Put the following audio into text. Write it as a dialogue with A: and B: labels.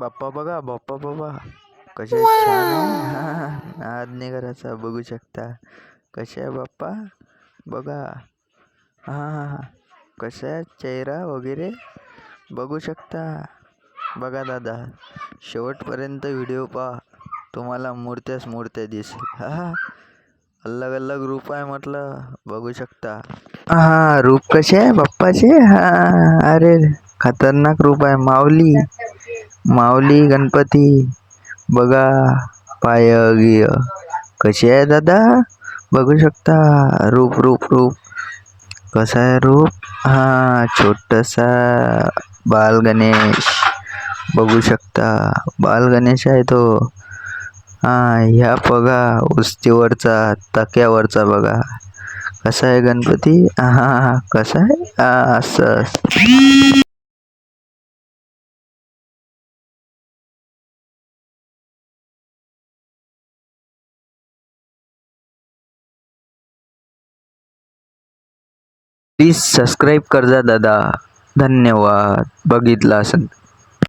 A: बाप्पा बघा बाप्पा बाबा. कसे छान आहे. नाही करायचा बघू शकता. कसे आहे बाप्पा? बघा. हां हां हां. कसा आहे? चेहरा वगैरे? बघू शकता. बघा दादा शेवटपर्यंत व्हिडिओ पहा. तुम्हाला मूर्त्याच मूर्त्या दिसेल. हा अलग अलग रूप आहे म्हटलं. बघू शकता. हा रूप कसे आहे? बाप्पाचे? हा. अरे खतरनाक रूप आहे. माऊली. माऊली गणपती बघा पाय गिय कसे आहे दादा? बघू शकता? रूप रूप रूप. कसा आहे रूप? हा छोटसा. बाल गणेश. बघू शकता. बाल गणेश आहे तो. हा ह्या बघा. उस्तीवरचा तक्यावरचा बघा. कसा आहे गणपती? हा कसा आहे? असं. प्लीज सबस्क्राईब कर जा दादा धन्यवाद. बघितला असेल.